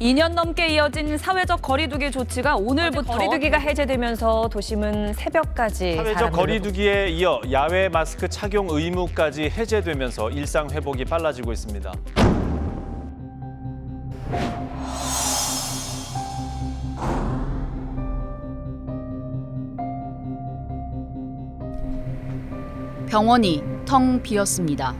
2년 넘게 이어진 사회적 거리두기 조치가 오늘부터 거리두기가 해제되면서 도심은 새벽까지 사회적 거리두기에 이어 야외 마스크 착용 의무까지 해제되면서 일상 회복이 빨라지고 있습니다. 병원이 텅 비었습니다.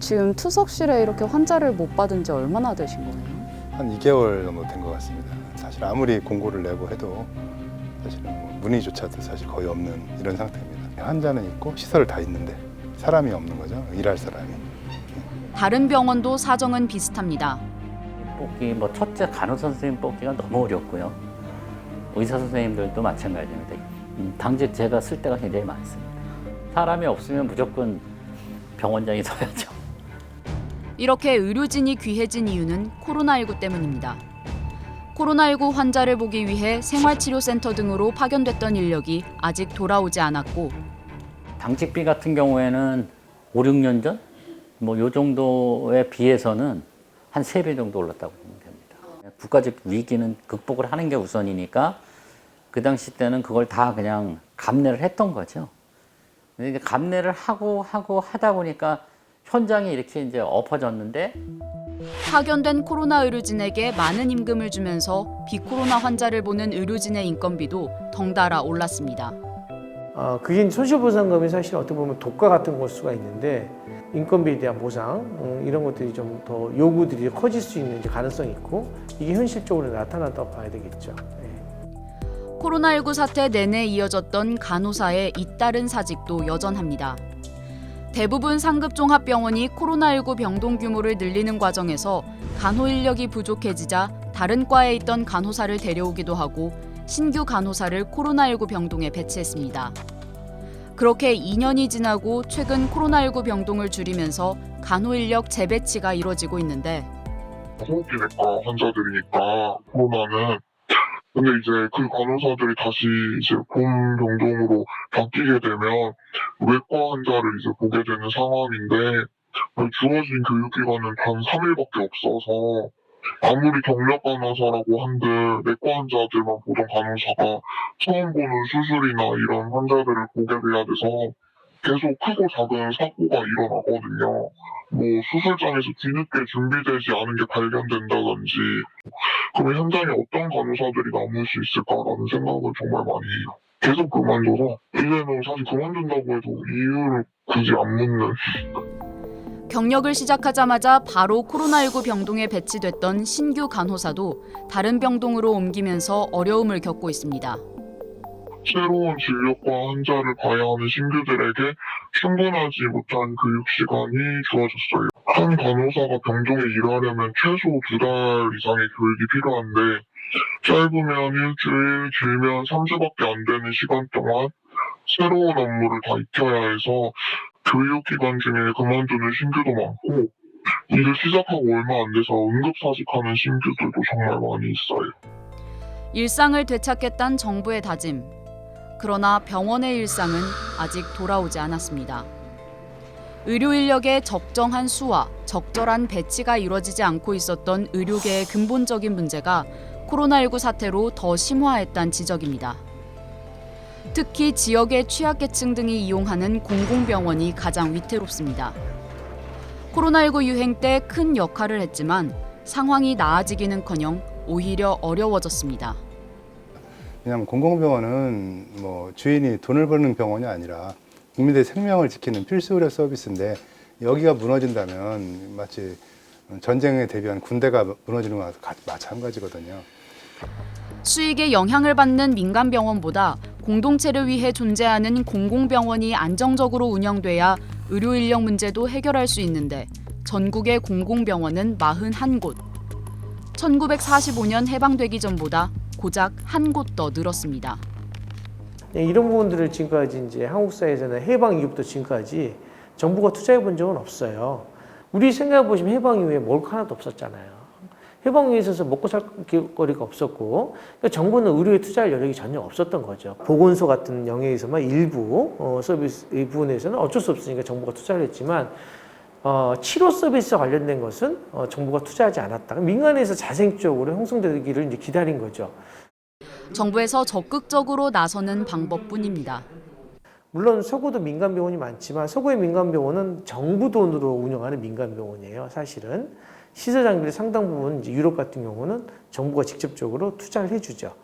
지금 투석실에 이렇게 환자를 못 받은 지 얼마나 되신 거예요? 한 2개월 정도 된 것 같습니다. 사실 아무리 공고를 내고 해도 사실은 뭐 문의조차도 사실 거의 없는 이런 상태입니다. 환자는 있고 시설 다 있는데 사람이 없는 거죠. 일할 사람이. 다른 병원도 사정은 비슷합니다. 뽑기 뭐 첫째 간호사 선생님 뽑기가 너무 어렵고요. 의사 선생님들도 마찬가지입니다. 음, 당직 제가 쓸 때가 굉장히 많습니다. 사람이 없으면 무조건 병원장이 서야죠. 이렇게 의료진이 귀해진 이유는 코로나19 때문입니다. 코로나19 환자를 보기 위해 생활치료센터 등으로 파견됐던 인력이 아직 돌아오지 않았고 당직비 같은 경우에는 5, 6년 전? 뭐 요 정도에 비해서는 한세배 정도 올랐다고 보면 됩니다. 국가적 위기는 극복을 하는 게 우선이니까 그 당시 때는 그걸 다 그냥 감내를 했던 거죠. 근데 감내를 하고 하고 하다 보니까 현장이 이렇게 이제 엎어졌는데 파견된 코로나 의료진에게 많은 임금을 주면서 비코로나 환자를 보는 의료진의 인건비도 덩달아 올랐습니다. 어, 그게 손실보상금이 사실 어떻게 보면 독가 같은 걸 수가 있는데 인건비에 대한 보상 음, 이런 것들이 좀 더 요구들이 커질 수 있는 가능성이 있고 이게 현실적으로 나타난다고 봐야 되겠죠. 네. 코로나19 사태 내내 이어졌던 간호사의 잇따른 사직도 여전합니다. 대부분 상급 종합병원이 코로나19 병동 규모를 늘리는 과정에서 간호 인력이 부족해지자 다른 과에 있던 간호사를 데려오기도 하고 신규 간호사를 코로나19 병동에 배치했습니다. 그렇게 2년이 지나고 최근 코로나19 병동을 줄이면서 간호 인력 재배치가 이뤄지고 있는데 호흡기내과 환자들이니까 코로나는 근데 이제 그 간호사들이 다시 이제 본 병동으로 바뀌게 되면 외과 환자를 이제 보게 되는 상황인데 그 주어진 교육기간은 단 3일밖에 없어서 아무리 경력 간호사라고 한들 내과 환자들만 보던 간호사가 처음 보는 수술이나 이런 환자들을 보게 돼야 돼서 계속 크고 작은 사고가 일어나거든요. 뭐 수술장에서 뒤늦게 준비되지 않은 게 발견된다든지 그럼 현장에 어떤 간호사들이 남을 수 있을까라는 생각을 정말 많이 해요. 계속 그만둬서 이제는 사실 그만둔다고 해도 이유를 굳이 안 묻는 경력을 시작하자마자 바로 코로나19 병동에 배치됐던 신규 간호사도 다른 병동으로 옮기면서 어려움을 겪고 있습니다. 새로운 진료과 환자를 봐야 하는 신규들에게 충분하지 못한 교육 시간이 주어졌어요. 한 간호사가 병동에 일하려면 최소 두 달 이상의 교육이 필요한데 짧으면 일주일, 길면 3주밖에 안 되는 시간 동안 새로운 업무를 다 익혀야 해서 교육기간 중에 그만두는 신규도 많고 일을 시작하고 얼마 안 돼서 응급사직하는 신규들도 정말 많이 있어요. 일상을 되찾겠다는 정부의 다짐. 그러나 병원의 일상은 아직 돌아오지 않았습니다. 의료 인력의 적정한 수와 적절한 배치가 이루어지지 않고 있었던 의료계의 근본적인 문제가 코로나19 사태로 더 심화했다는 지적입니다. 특히 지역의 취약계층 등이 이용하는 공공병원이 가장 위태롭습니다. 코로나19 유행 때 큰 역할을 했지만 상황이 나아지기는커녕 오히려 어려워졌습니다. 왜냐하면 공공병원은 뭐 주인이 돈을 버는 병원이 아니라 국민들의 생명을 지키는 필수 의료 서비스인데 여기가 무너진다면 마치 전쟁에 대비한 군대가 무너지는 같- 마찬가지거든요. 수익에 영향을 받는 민간 병원보다 공동체를 위해 존재하는 공공병원이 안정적으로 운영돼야 의료 인력 문제도 해결할 수 있는데 전국의 공공병원은 41곳. 1945년 해방되기 전보다 고작 한 곳 더 늘었습니다. 네, 이런 부분들을 지금까지 이제 한국 사회에서는 해방 이후부터 지금까지 정부가 투자해 본 적은 없어요. 우리 생각해 보시면 해방 이후에 거 하나도 없었잖아요. 해방 이후에 있어서 먹고 살 거리가 없었고 그러니까 정부는 의료에 투자할 여력이 전혀 없었던 거죠. 보건소 같은 영역에서만 일부 어, 서비스 이 부분에서는 어쩔 수 없으니까 정부가 투자를 했지만 어, 치료 서비스 관련된 것은 어, 정부가 투자하지 않았다. 민간에서 자생적으로 형성되기를 이제 기다린 거죠. 정부에서 적극적으로 나서는 방법뿐입니다. 물론 서구도 민간 병원이 많지만 서구의 민간 병원은 정부 돈으로 운영하는 민간 병원이에요. 사실은 시설 장비의 상당 부분 이제 유럽 같은 경우는 정부가 직접적으로 투자를 해주죠.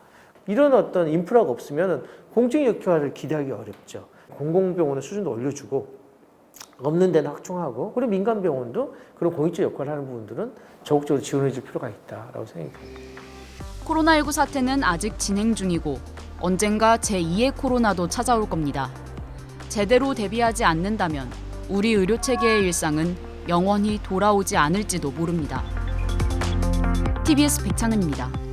이런 어떤 인프라가 없으면 공적 역할을 기대하기 어렵죠. 공공병원의 수준도 올려주고 없는 데는 확충하고 그리고 민간 병원도 그런 공익적 역할을 하는 부분들은 적극적으로 지원해 줄 필요가 있다라고 생각합니다. 코로나19 사태는 아직 진행 중이고 언젠가 제2의 코로나도 찾아올 겁니다. 제대로 대비하지 않는다면 우리 의료 체계의 일상은 영원히 돌아오지 않을지도 모릅니다. TBS 백창은입니다.